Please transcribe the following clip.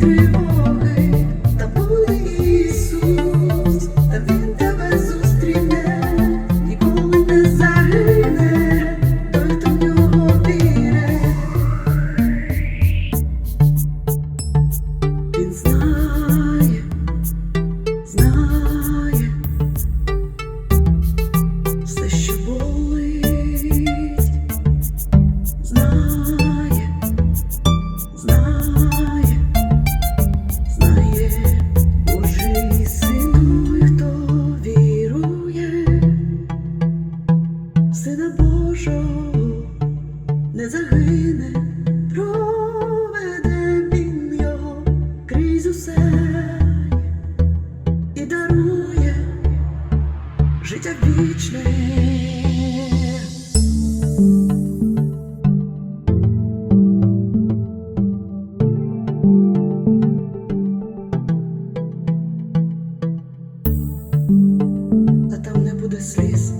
through не загине, проведе він його крізь усе і дарує життя вічне. Та там не буде сліз,